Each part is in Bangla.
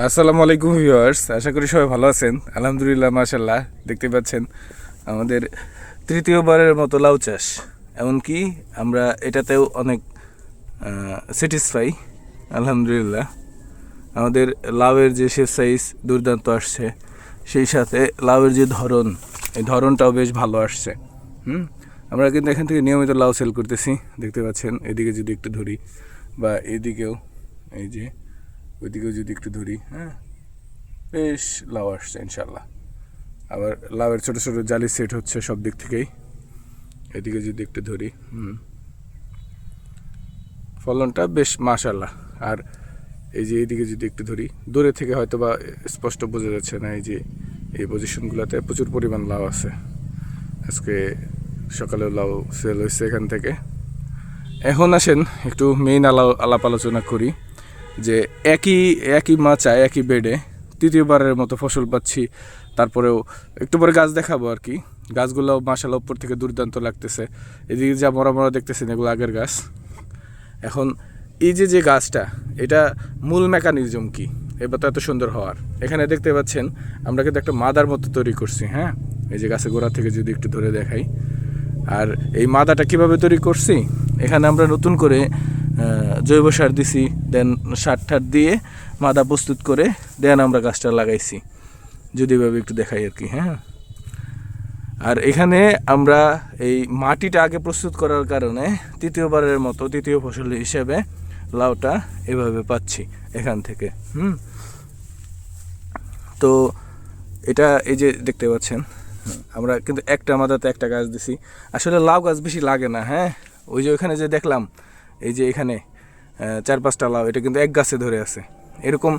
আসসালামু আলাইকুম ভিউয়ার্স, আশা করি সবাই ভালো আছেন। আলহামদুলিল্লাহ মাশাল্লাহ দেখতে পাচ্ছেন আমাদের তৃতীয়বারের মতো লাউ চাষ। এমনকি আমরা এটাতেও অনেক স্যাটিসফাই আলহামদুলিল্লাহ। আমাদের লাউয়ের যে শেপ সাইজ দুর্দান্ত আসছে, সেই সাথে লাউয়ের যে ধরন, এই ধরনটাও বেশ ভালো আসছে। হুম? আমরা কিন্তু এখান থেকে নিয়মিত লাউ সেল করতেছি, দেখতে পাচ্ছেন। এদিকে যদি একটু ধরি, বা এদিকেও, এই যে ওইদিকেও যদি একটু ধরি হ্যাঁ? বেশ, লাউ আসছে ইনশাল্লাহ আবার লাউয়ের ছোটো ছোটো জালি সেট হচ্ছে সব দিক থেকেই। এদিকে যদি একটু ধরি, হুম। ফলনটা বেশ মাশাল্লাহ আর এই যে এইদিকে যদি একটু ধরি, দূরে থেকে হয়তো বা স্পষ্ট বোঝা যাচ্ছে না এই যে এই পজিশনগুলোতে প্রচুর পরিমাণ লাউ আছে। আজকে সকালে লাউ সেল হয়েছে এখান থেকে। এখন আসেন, একটু মেইন আলা আলাপ আলোচনা করি। যে একই একই মাচায় একই বেডে তৃতীয়বারের মতো ফসল পাচ্ছি, তারপরেও একটু পরে গাছ দেখাবো আর কি। গাছগুলো মাসাল উপর থেকে দুর্দান্ত লাগতেছে। এদিকে যা মরা মরা দেখতেছেন এগুলো আগের গাছ। এখন এই যে যে গাছটা, এটা মূল মেকানিজম কি? এবার তো এত সুন্দর হওয়ার। এখানে দেখতে পাচ্ছেন, আমরা কিন্তু একটা মাদার মতো তৈরি করছি হ্যাঁ? এই যে গাছের গোড়া থেকে যদি একটু ধরে দেখাই। আর এই মাদাটা কীভাবে তৈরি করছি? এখানে আমরা নতুন করে জৈব সার দিছি, দেন সার ঠার দিয়ে মাদা প্রস্তুত করে, দেন আমরা গাছটা লাগাইছি। যদি এভাবে একটু দেখাই আর কি হ্যাঁ। আর এখানে আমরা এই মাটিটা আগে প্রস্তুত করার কারণে তৃতীয়বারের মতো, তৃতীয় ফসল হিসেবে লাউটা এভাবে পাচ্ছি এখান থেকে, হুম। তো এটা এই যে দেখতে পাচ্ছেন, আমরা কিন্তু একটা মাদাতে একটা গাছ দিছি। আসলে লাউ গাছ বেশি লাগে না হ্যাঁ। ওই যে ওখানে যে দেখলাম, এই যে এখানে চার পাঁচটা লাউ, এটা কিন্তু এক গাছে ধরে আছে। এরকম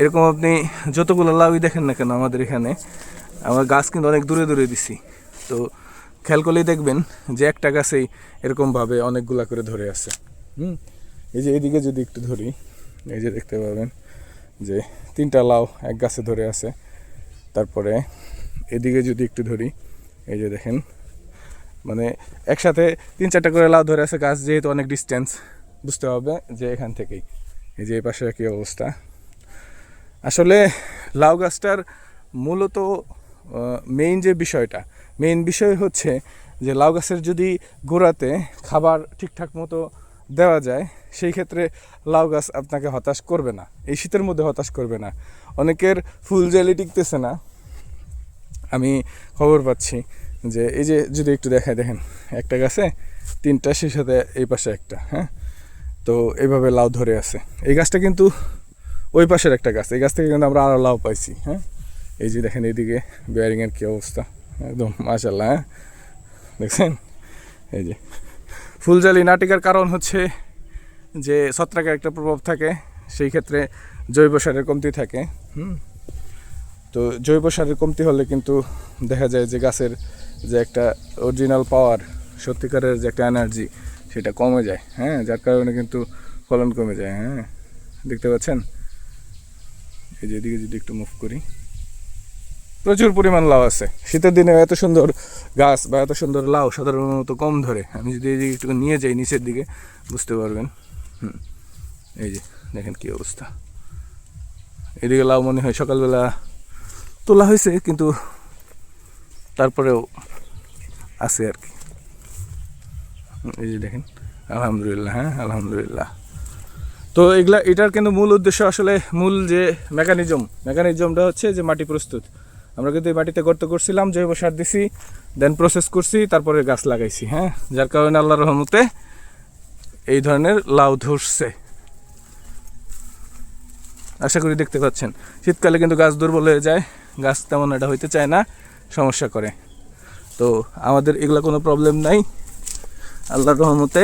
এরকম আপনি যতগুলো লাউই দেখেন না কেন আমাদের এখানে, আমার গাছ কিন্তু অনেক দূরে দূরে দিছি। তো খেয়াল করলেই দেখবেন যে একটা গাছেই এরকমভাবে অনেকগুলা করে ধরে আছে। হুম? এই যে এদিকে যদি একটু ধরি, এই যে দেখতে পাবেন যে তিনটা লাউ এক গাছে ধরে আছে। তারপরে এদিকে যদি একটু ধরি, এই যে দেখেন মানে একসাথে তিন চারটা করে লাউ ধরে আছে, গাছ যেহেতু অনেক ডিস্টেন্স বুঝতে হবে যে এখান থেকেই। এই যে এই পাশে একই অবস্থা। আসলে লাউ গাছটার মূলত মেইন যে বিষয়টা মেইন বিষয় হচ্ছে যে লাউ গাছের যদি গোড়াতে খাবার ঠিকঠাক মতো দেওয়া যায়, সেই ক্ষেত্রে লাউ গাছ আপনাকে হতাশ করবে না। এই শীতের মধ্যে হতাশ করবে না। অনেকের ফুল জেলি টিকতেছে না। আমি খবর পাচ্ছি যে এই যে যদি একটু দেখায় দেখেন, একটা গাছে তিনটা, সেই সাথে এই পাশে একটা হ্যাঁ? তো এইভাবে লাউ ধরে আছে। এই গাছটা কিন্তু ওই পাশের একটা গাছ। এই গাছ থেকে কিন্তু আমরা আরও লাউ পাইছি হ্যাঁ? এই যে দেখেন এইদিকে বেয়ারিংয়ের কী অবস্থা। একদম মাশাল্লাহ হ্যাঁ? দেখছেন? এই যে। ফুলজালি নাটিকার কারণ হচ্ছে যে ছত্রাকের একটা প্রভাব থাকে, সেই ক্ষেত্রে জৈব সারের কমতি থাকে, হুম? তো জৈব সারের কমতি হলে কিন্তু দেখা যায় যে গাছের যে একটা অরিজিনাল পাওয়ার সত্যিকারের যে একটা এনার্জি সেটা কমে যায় হ্যাঁ যার কারণে কিন্তু ফলন কমে যায় হ্যাঁ দেখতে পাচ্ছেন? এই যে এদিকে যদি একটু মুভ করি। প্রচুর পরিমাণ লাউ আছে। শীতের দিনে এত সুন্দর গাছ বা এত সুন্দর লাউ সাধারণত কম ধরে। আমি যদি এই দিকে একটু নিয়ে যাই নিচের দিকে, বুঝতে পারবেন। হুম, এই যে দেখেন কী অবস্থা। এদিকে লাউ মনে হয় সকালবেলা তোলা হয়েছে, কিন্তু তারপরেও আছে আর কি। এই যে দেখেন, আলহামদুলিল্লাহ হ্যাঁ আলহামদুলিল্লাহ। তো এগুলা, এটার কিন্তু মূল উদ্দেশ্য আসলে, মূল যে মেকানিজম মেকানিজমটা হচ্ছে যে মাটি প্রস্তুত। আমরা কিন্তু এই মাটিতে গর্ত করছিলাম, জৈব সার দিছি দেন প্রসেস করছি, তারপরে গাছ লাগাইছি হ্যাঁ? যার কারণে আল্লাহ রহমতে এই ধরনের লাউ ধরছে। আশা করি দেখতে পাচ্ছেন। শীতকালে কিন্তু গাছ দুর্বল হয়ে যায়, গাছ তেমন এটা হইতে চায় না, সমস্যা করে। তো আমাদের এগুলো কোনো প্রবলেম নাই। আল্লাহর রহমতে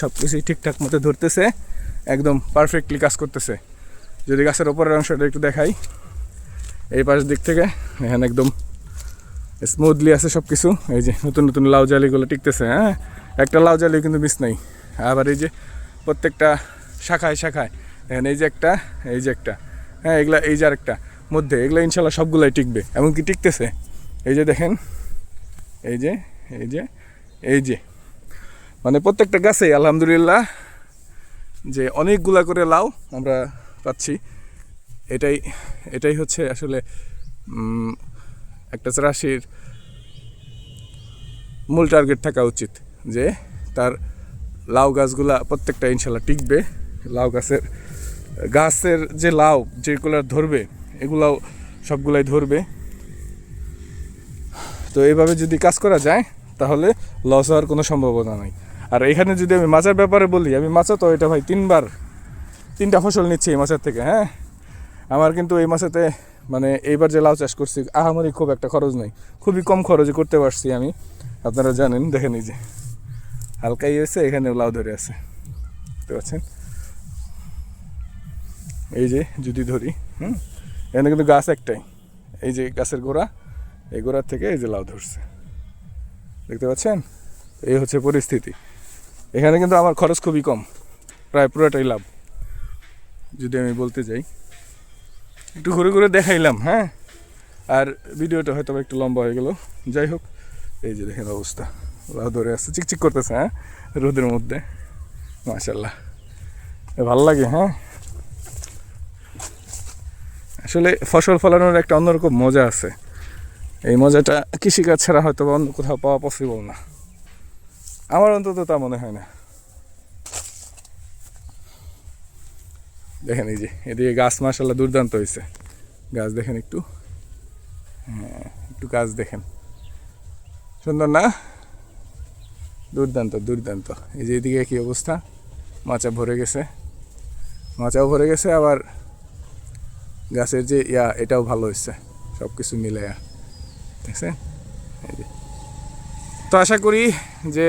সব কিছুই ঠিকঠাক মতো ধরতেছে, একদম পারফেক্টলি কাজ করতেছে। যদি গাছের ওপরের অংশটা একটু দেখাই, এই পাশ দিক থেকে, এখানে একদম স্মুথলি আছে সব কিছু এই যে নতুন নতুন লাউ জালিগুলো টিকতেছে হ্যাঁ? একটা লাউ জালি কিন্তু মিস নাই। আবার এই যে প্রত্যেকটা শাখায় শাখায় দেখেন এই যে একটা, এই যে একটা হ্যাঁ এগুলা এই যে আরেকটা, মধ্যে এগুলো ইনশাল্লাহ সবগুলাই টিকবে। এমনকি টিকতেছে। এই যে দেখেন, এই যে এই যে এই যে মানে প্রত্যেকটা গাছেই আলহামদুলিল্লাহ, যে অনেকগুলা করে লাউ আমরা পাচ্ছি। এটাই এটাই হচ্ছে আসলে একটা চাষির মূল টার্গেট থাকা উচিত, যে তার লাউ গাছগুলা প্রত্যেকটা ইনশাল্লাহ টিকবে। লাউ গাছের গাছের যে লাউ যেগুলো ধরবে, এগুলাও সবগুলাই ধরবে। তো এইভাবে যদি কাজ করা যায়, তাহলে লস হওয়ার কোনো সম্ভাবনা নাই। আর এখানে যদি আমি মাছের ব্যাপারে বলি, আমি মাছও তো এটা ভাই তিনবার, তিনটা ফসল নিচ্ছি এই মাছের থেকে হ্যাঁ? আমার কিন্তু এই মাছেতে মানে এইবার যে লাউ চাষ করছি, আহামরি খুব একটা খরচ নেই। খুবই কম খরচে করতে পারছি আমি। আপনারা জানেন, দেখেন এই যে, হালকাই এসে এখানে লাউ ধরে আছে। বুঝতে পারছেন এই যে, যদি ধরি, হুম? এখানে কিন্তু গাছ একটাই। এই যে গাছের গোড়া, এই গোড়ার থেকে এই যে লাউ ধরছে। দেখতে পাচ্ছেন? এই হচ্ছে পরিস্থিতি। এখানে কিন্তু আমার খরচ খুবই কম। প্রায় পুরোটাই লাভ। যদি আমি বলতে যাই। একটু ঘুরে ঘুরে দেখাইলাম হ্যাঁ? আর ভিডিওটা হয়তো একটু লম্বা হয়ে গেল। যাই হোক, এই যে দেখেন অবস্থা। লাউ ধরে আসছে, চিকচিক করতেছে হ্যাঁ? রোদের মধ্যে। মাশাল্লাহ ভালো লাগে হ্যাঁ? আসলে ফসল ফলানোর একটা অন্যরকম মজা আছে। এই মজাটা কৃষিকাজ ছাড়া হয়তো অন্য কোথাও পাওয়া পসিবল না। আমার অন্তত তা মনে হয় না। দেখেন এই যে, এদিকে গাছ মাসাল্লাহ দুর্দান্ত হয়েছে গাছ দেখেন একটু। হ্যাঁ একটু গাছ দেখেন। সুন্দর না? দুর্দান্ত দুর্দান্ত। এই যে এদিকে কি অবস্থা। মাচা ভরে গেছে। মাচাও ভরে গেছে, আবার গাছের যে ইয়া, এটাও ভালো হয়েছে সব কিছু মিলে দেখছেন এই যে। তো আশা করি যে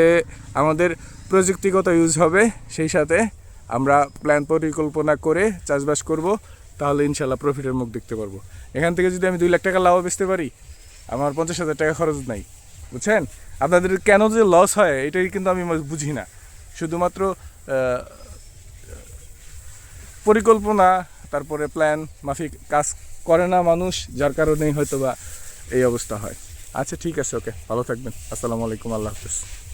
আমাদের প্রযুক্তিগত ইউজ হবে, সেই সাথে আমরা প্ল্যান পরিকল্পনা করে চাষবাস করব, তাহলে ইনশাল্লাহ প্রফিটের মুখ দেখতে পারব। এখান থেকে যদি আমি দুই লাখ টাকা লাভ বেচতে পারি, আমার পঞ্চাশ হাজার টাকা খরচ নাই, বুঝছেন? আপনাদের কেন যে লস হয়, এটাই কিন্তু আমি বুঝি না। শুধুমাত্র পরিকল্পনা, তারপরে প্ল্যান মাফিক কাজ করে না মানুষ, যার কারণেই হয়তো বা এই অবস্থা হয়। আচ্ছা ঠিক আছে ওকে। ভালো থাকবেন। আসসালামু আলাইকুম আল্লাহ হাফিজ।